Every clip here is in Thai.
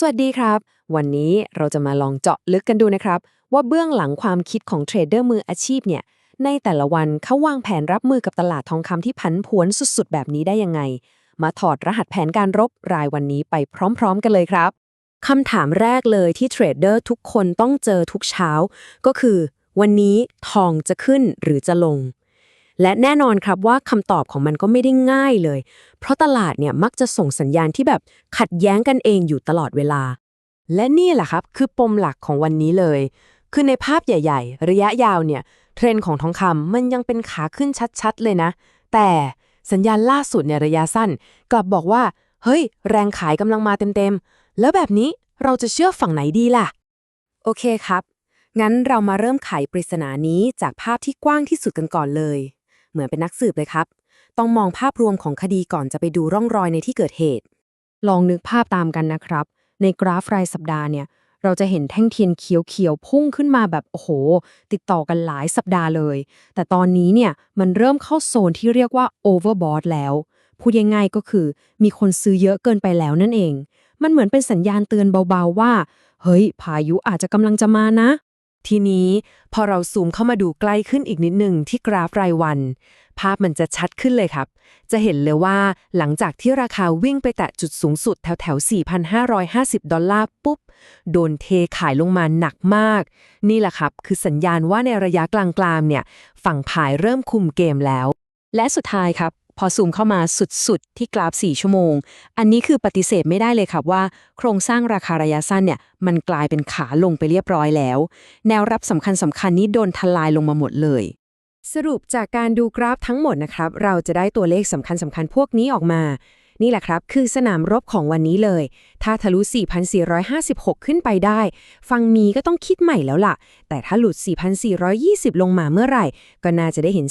สวัสดีครับ วันนี้เราจะมาลองเจาะลึกกันดูนะครับ ว่าเบื้องหลังความคิดของเทรดเดอร์มืออาชีพเนี่ยในแต่ละวันเขาวางแผนรับมือกับตลาดทองคำที่ผันผวนสุดๆ แบบนี้ได้ยังไง มาถอดรหัสแผนการรบรายวันนี้ไปพร้อมๆ กันเลยครับคำถามแรกเลยที่เทรดเดอร์ทุกคนต้องเจอทุกเช้า ก็คือ วันนี้ทองจะขึ้นหรือจะลง และแน่นอนครับว่าคำตอบของมันก็ไม่ได้ง่ายเลย เพราะตลาดเนี่ยมักจะส่งสัญญาณที่แบบขัดแย้งกันเองอยู่ตลอดเวลา และนี่แหละครับคือปมหลักของวันนี้เลย คือในภาพใหญ่ ๆ ระยะยาวเนี่ยเทรนด์ของทองคำมันยังเป็นขาขึ้นชัดๆ เลยนะ แต่สัญญาณล่าสุดในระยะสั้น กลับบอกว่า เฮ้ย แรงขายกำลังมาเต็มๆ แล้วแบบนี้เราจะเชื่อฝั่งไหนดีล่ะ โอเคครับ งั้นเรามาเริ่มไขปริศนานี้จากภาพที่กว้างที่สุดกันก่อนเลย เหมือนเป็นนักสืบเลยครับ ต้องมองภาพรวมของคดีก่อนจะไปดูร่องรอยในที่เกิดเหตุ ลองนึกภาพตามกันนะครับ ในกราฟรายสัปดาห์เนี่ย เราจะเห็นแท่งเทียนเขียวๆพุ่งขึ้นมาแบบโอ้โห ติดต่อกันหลายสัปดาห์เลย แต่ตอนนี้เนี่ยมันเริ่มเข้าโซนที่เรียกว่า overbought แล้ว พูดง่ายๆก็คือ มีคนซื้อเยอะเกินไปแล้วนั่นเอง มันเหมือนเป็นสัญญาณเตือนเบาๆว่า เฮ้ย พายุอาจจะกำลังจะมานะ ทีนี้พอเราซูมเข้ามาดูใกล้ขึ้นอีกนิดหนึ่งที่กราฟรายวัน ภาพมันจะชัดขึ้นเลยครับ จะเห็นเลยว่าหลังจากที่ราคาวิ่งไปแตะจุดสูงสุดแถวแถว 4,550 ดอลลาร์ปุ๊บ โดนเทขายลงมาหนักมาก นี่แหละครับ คือสัญญาณว่าในระยะกลางๆเนี่ย ฝั่งขายเริ่มคุมเกมแล้ว และสุดท้ายครับ พอซูมเข้ามาสุดๆ ที่กราฟ 4 ชั่วโมง อันนี้คือปฏิเสธไม่ได้เลยครับว่า โครงสร้างราคาระยะสั้นเนี่ย มันกลายเป็นขาลงไปเรียบร้อยแล้ว แนวรับสำคัญสำคัญนี้โดนทลายลงมาหมดเลย สรุปจากการดูกราฟทั้งหมดนะครับ เราจะได้ตัวเลขสำคัญสำคัญพวกนี้ออกมา นี่แหละครับ คือสนามรบของวันนี้เลย ถ้าทะลุ 4,456 ขึ้นไปได้ ฟังมีก็ต้องคิดใหม่แล้วล่ะ แต่ถ้าหลุด 4,420 ลงมาเมื่อไหร่ ก็น่าจะได้เห็น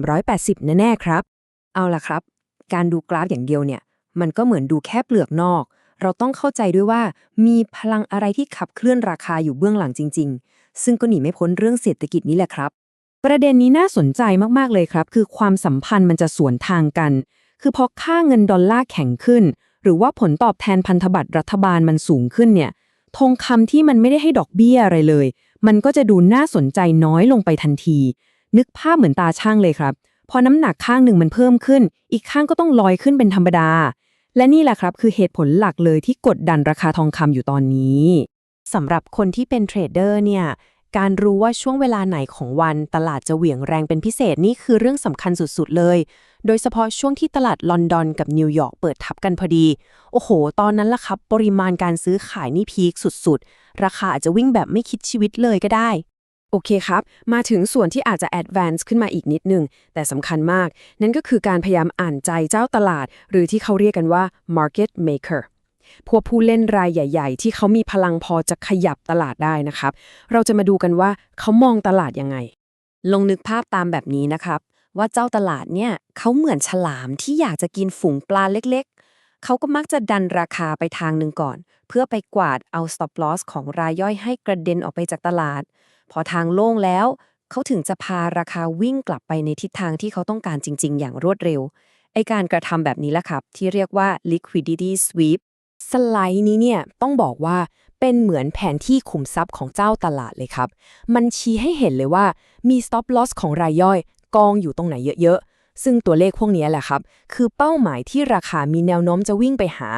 4,380 แน่ๆครับ เอาล่ะครับ การดูกราฟอย่างเดียวเนี่ย มันก็เหมือนดูแค่เปลือกนอก เราต้องเข้าใจด้วยว่า มีพลังอะไรที่ขับเคลื่อนราคาอยู่เบื้องหลังจริง ๆ ซึ่งก็หนีไม่พ้นเรื่องเศรษฐกิจนี้แหละครับ ประเด็นนี้น่าสนใจมากๆเลยครับ คือความสัมพันธ์มันจะสวนทางกัน คือพอค่าเงินดอลลาร์แข็งขึ้น หรือว่าผลตอบแทนพันธบัตรรัฐบาลมันสูงขึ้นเนี่ย ทองคำที่มันไม่ได้ให้ดอกเบี้ยอะไรเลย มันก็จะดูน่าสนใจน้อยลงไปทันที นึกภาพเหมือนตาช่างเลยครับ พอน้ำหนักข้างหนึ่งมันเพิ่มขึ้น อีกข้างก็ต้องลอยขึ้นเป็นธรรมดา และนี่แหละครับคือเหตุผลหลักเลยที่กดดันราคาทองคำอยู่ตอนนี้สำหรับคนที่เป็นเทรดเดอร์เนี่ยการรู้ว่าช่วงเวลาไหนของวันตลาดจะเหวี่ยงแรงเป็นพิเศษนี่คือเรื่องสำคัญสุดๆเลย โดยเฉพาะช่วงที่ตลาดลอนดอนกับนิวยอร์กเปิดทับกันพอดี โอ้โห ตอนนั้นล่ะครับ ปริมาณการซื้อขายนี่พีคสุดๆ ราคาอาจจะวิ่งแบบไม่คิดชีวิตเลยก็ได้ โอเคครับ มาถึงส่วนที่อาจจะ advance ขึ้นมาอีกนิดหนึ่ง แต่สำคัญมาก นั่นก็คือการพยายามอ่านใจเจ้าตลาด หรือที่เขาเรียกกันว่า market maker พวกผู้เล่นรายใหญ่ ๆ ที่เขามีพลังพอจะขยับตลาดได้นะครับ เราจะมาดูกันว่าเขามองตลาดยังไงลองนึกภาพตามแบบนี้นะครับ ว่าเจ้าตลาดเนี่ยเขาเหมือนฉลามที่อยากจะกินฝูงปลาเล็กๆ เขาก็มักจะดันราคาไปทางหนึ่งก่อน เพื่อไปกวาดเอา stop loss ของรายย่อยให้กระเด็นออกไปจากตลาด พอทางโล่งแล้ว เขาถึงจะพาราคาวิ่งกลับไปในทิศทางที่เขาต้องการจริง ๆ อย่างรวดเร็ว ไอการกระทำแบบนี้แหละครับ ที่เรียกว่า liquidity sweep สไลด์นี้เนี่ยต้องบอกว่าเป็นเหมือนแผนที่ขุมทรัพย์ของเจ้าตลาดเลยครับ มันชี้ให้เห็นเลยว่ามี stop loss ของรายย่อย กองอยู่ตรงไหนเยอะๆ ซึ่งตัวเลขพวกนี้แหละครับ คือเป้าหมายที่ราคามีแนวโน้มจะวิ่งไปหา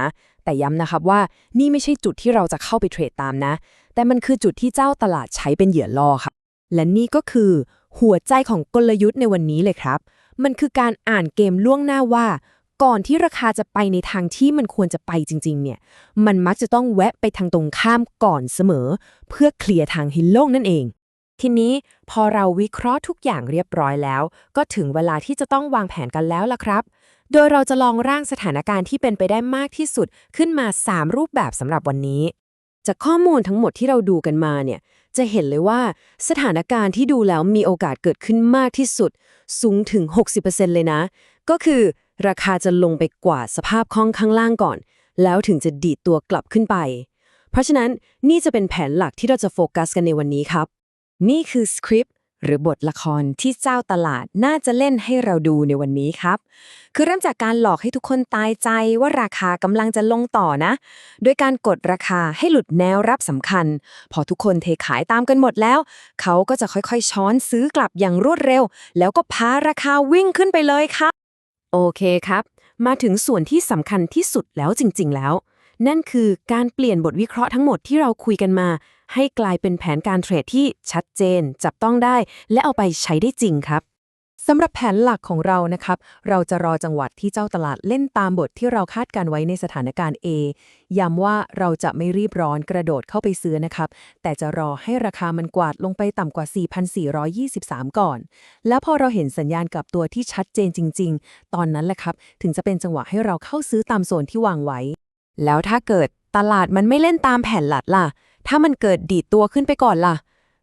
แต่ย้ำนะครับว่านี่ไม่ใช่จุดที่เราจะเข้าไปเทรดตามนะ แต่มันคือจุดที่เจ้าตลาดใช้เป็นเหยื่อล่อครับและนี่ก็คือ หัวใจของกลยุทธ์ในวันนี้เลยครับ มันคือการอ่านเกมล่วงหน้าว่า ก่อนที่ราคาจะไปในทางที่มันควรจะไปจริง ๆ เนี่ย มันมักจะต้องแวะไปทางตรงข้ามก่อนเสมอ เพื่อเคลียร์ทางให้โล่งนั่นเองทีนี้พอเราวิเคราะห์ทุกอย่างเรียบร้อยแล้ว ก็ถึงเวลาที่จะต้องวางแผนกันแล้วล่ะครับ โดยเราจะลองร่างสถานการณ์ที่เป็นไปได้มากที่สุดขึ้นมา 3 รูปแบบสำหรับวันนี้ จากข้อมูลทั้งหมดที่เราดูกันมาเนี่ย จะเห็นเลยว่าสถานการณ์ที่ดูแล้วมีโอกาสเกิดขึ้นมากที่สุด สูงถึง 60%เลยนะ ก็คือราคาจะลงไปกว่าสภาพคล่องข้างล่างก่อน แล้วถึงจะดีดตัวกลับขึ้นไป เพราะฉะนั้นนี่จะเป็นแผนหลักที่เราจะโฟกัสกันในวันนี้ครับ นี่คือสคริปต์ หรือบทละครที่เจ้าตลาดน่าจะเล่นให้เราดูในวันนี้ครับ คือเริ่มจากการหลอกให้ทุกคนตายใจว่าราคากำลังจะลงต่อนะ โดยการกดราคาให้หลุดแนวรับสำคัญ พอทุกคนเทขายตามกันหมดแล้ว เขาก็จะค่อยๆ ช้อนซื้อกลับอย่างรวดเร็ว แล้วก็พาราคาวิ่งขึ้นไปเลยครับ โอเคครับ มาถึงส่วนที่สำคัญที่สุดแล้วจริง ๆ แล้ว นั่นคือการเปลี่ยนบทวิเคราะห์ทั้งหมดที่เราคุยกันมา ให้กลายเป็นแผนการเทรดที่ชัดเจน จับต้องได้ และเอาไปใช้ได้จริงครับสำหรับแผนหลักของเรานะครับ เราจะรอจังหวัดที่เจ้าตลาดเล่นตามบทที่เราคาดการไว้ในสถานการณ์ A ย้ำว่าเราจะไม่รีบร้อนกระโดดเข้าไปซื้อนะครับ แต่จะรอให้ราคามันกวาดลงไปต่ำกว่า 4,423 ก่อน แล้วพอเราเห็นสัญญาณกลับตัวที่ชัดเจนจริง ๆ ตอนนั้นแหละครับ ถึงจะเป็นจังหวะให้เราเข้าซื้อตามโซนที่วางไว้ แล้วถ้าเกิดตลาดมันไม่เล่นตามแผนหลัดล่ะ ถ้ามันเกิดดีดตัวขึ้นไปก่อนล่ะ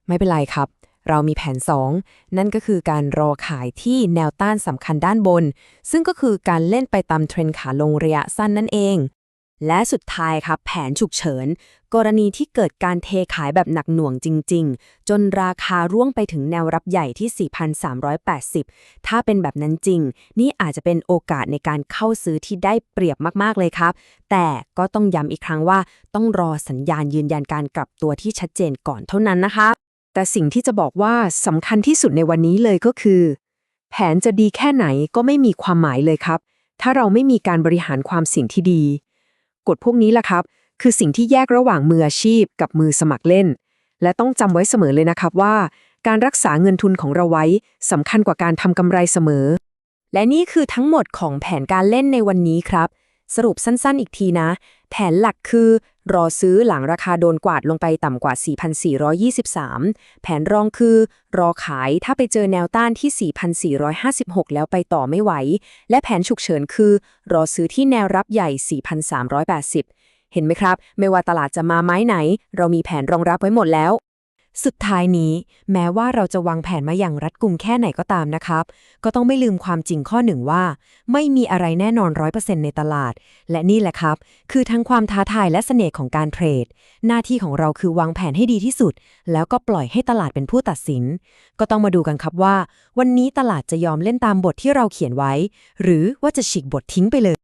ไม่เป็นไรครับ เรามีแผน 2 นั่นก็คือการรอขายที่แนวต้านสำคัญด้านบน ซึ่งก็คือการเล่นไปตามเทรนขาลงระยะสั้นนั่นเอง และสุดท้ายครับแผนฉุกเฉิน กรณีที่เกิดการเทขายแบบหนักหน่วงจริง ๆ จนราคาร่วงไปถึงแนวรับใหญ่ที่ 4,380 ถ้าเป็นแบบนั้นจริง นี่อาจจะเป็นโอกาสในการเข้าซื้อที่ได้เปรียบมากๆเลยครับ แต่ก็ต้องย้ำอีกครั้งว่า ต้องรอสัญญาณยืนยันการกลับตัวที่ชัดเจนก่อนเท่านั้นนะคะแต่สิ่งที่จะบอกว่าสำคัญที่สุดในวันนี้เลยก็คือ แผนจะดีแค่ไหนก็ไม่มีความหมายเลยครับ ถ้าเราไม่มีการบริหารความเสี่ยงที่ดี กฎพวกนี้ล่ะครับ คือสิ่งที่แยกระหว่างมืออาชีพกับมือสมัครเล่น และต้องจำไว้เสมอเลยนะครับว่า การรักษาเงินทุนของเราไว้สำคัญกว่าการทำกำไรเสมอ และนี่คือทั้งหมดของแผนการเล่นในวันนี้ครับ สรุปสั้นๆอีกทีนะ แผนหลักคือ รอซื้อหลังราคาโดนกวาดลงไปต่ำกว่า 4,423 แผนรองคือ รอขายถ้าไปเจอแนวต้านที่ 4,456 แล้วไปต่อไม่ไหว และแผนฉุกเฉินคือ รอซื้อที่แนวรับใหญ่ 4,380 เห็นไหมครับ ไม่ว่าตลาดจะมาไม้ไหน เรามีแผนรองรับไว้หมดแล้ว สุดท้ายนี้ แม้ว่าเราจะวางแผนมาอย่างรัดกุมแค่ไหนก็ตามนะครับ ก็ต้องไม่ลืมความจริงข้อหนึ่งว่า ไม่มีอะไรแน่นอนร้อยเปอร์เซ็นต์ในตลาด และนี่แหละครับ คือทั้งความท้าทายและเสน่ห์ของการเทรด หน้าที่ของเราคือวางแผนให้ดีที่สุด แล้วก็ปล่อยให้ตลาดเป็นผู้ตัดสิน ก็ต้องมาดูกันครับว่า วันนี้ตลาดจะยอมเล่นตามบทที่เราเขียนไว้ หรือว่าจะฉีกบททิ้งไปเลย